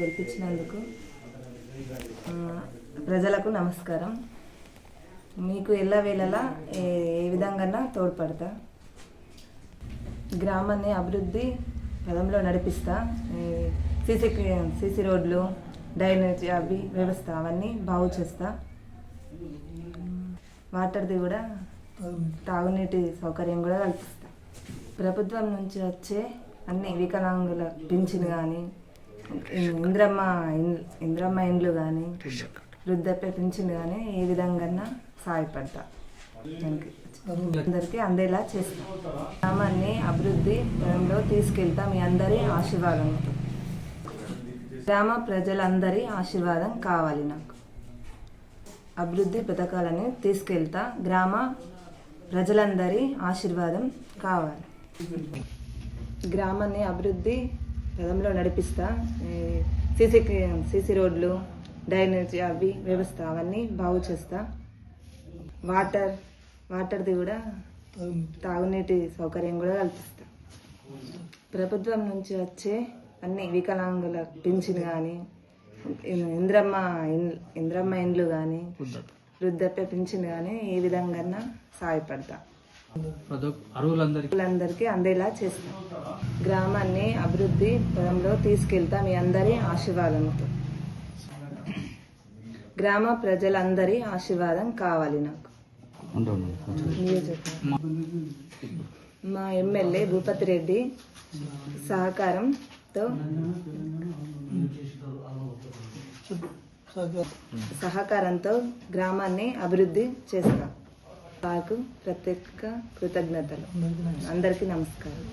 గెలిపించినందుకు ప్రజలకు నమస్కారం. మీకు ఎల్లవేళలా ఏ ఏ విధంగా తోడ్పడతా? గ్రామాన్ని అభివృద్ధి పదంలో నడిపిస్తా సీసీ సీసీ రోడ్లు డ్రైనేజ్ అవి వ్యవస్థ అవన్నీ బాగు చేస్తా. వాటర్ది కూడా తాగునీటి సౌకర్యం కూడా కల్పిస్తా. ప్రభుత్వం నుంచి వచ్చే అన్ని వికలాంగుల పింఛన్ కానీ ఇంద్రమ్మ ఇంద్రమ్మ ఇండ్లు కానీ వృద్ధాప్య పింఛన్ కానీ ఏ విధంగా సహాయపడతా. దానికి అందరికీ అందేలా చేస్తాం. గ్రామాన్ని అభివృద్ధి పదంలో తీసుకెళ్తా మీ అందరి ఆశీర్వాదంతో గ్రామ ప్రజలందరి ఆశీర్వాదం కావాలి నాకు. అభివృద్ధి పథకాలని తీసుకెళ్తా గ్రామ ప్రజలందరి ఆశీర్వాదం కావాలి. గ్రామాన్ని అభివృద్ధి పదంలో నడిపిస్తా సీసీ సీసీ రోడ్లు డ్రైనేజ్ అవి వ్యవస్థ అవన్నీ బాగు చేస్తా. వాటర్ వాటర్ది కూడా తాగునీటి సౌకర్యం కూడా కల్పిస్తా. ప్రభుత్వం నుంచి వచ్చే అన్ని వికలాంగుల పింఛన్ కానీ ఇంద్రమ్మ ఇంద్రమ్మ ఇండ్లు కానీ వృద్ధాప్య పింఛన్ కానీ ఏ విధంగా సహాయపడతా అరువులందరికీ. అందరికీ అందేలా చేస్తాం. గ్రామాన్ని అభివృద్ధి పదంలో తీసుకెళ్తాం మీ అందరి ఆశీర్వాదంతో గ్రామ ప్రజలందరి ఆశీర్వాదం కావాలి నాకు. మా ఎమ్మెల్యే భూపతి రెడ్డి సహకారంతో సహకారంతో గ్రామాన్ని అభివృద్ధి చేస్తాం. నాకు ప్రత్యేక కృతజ్ఞతలు. అందరికీ నమస్కారం.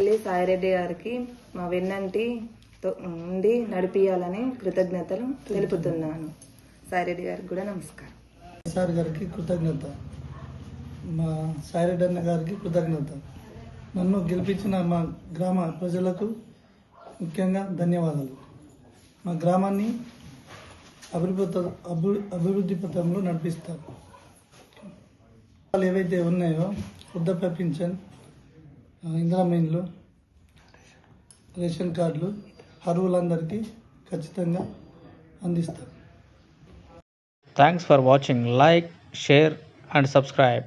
మళ్ళీ సాయిరెడ్డి గారికి మా వెన్నంటి ఉండి నడిపియాలని కృతజ్ఞతలు తెలుపుతున్నాను. సాయిరెడ్డి గారికి కూడా నమస్కారం. సార్ గారికి కృతజ్ఞత. మా సాయిరెడ్డి అన్న గారికి కృతజ్ఞత. నన్ను గెలిపించిన మా గ్రామ ప్రజలకు ముఖ్యంగా ధన్యవాదాలు. మా గ్రామాన్ని అభివృద్ధి అభి అభివృద్ధి పథంలో నడిపిస్తారు. ఏవైతే ఉన్నాయో వృద్ధాప్య పింఛన్ ఇందిరామైన్లు రేషన్ కార్డులు అరువులందరికీ ఖచ్చితంగా అందిస్తారు thanks for watching like share and subscribe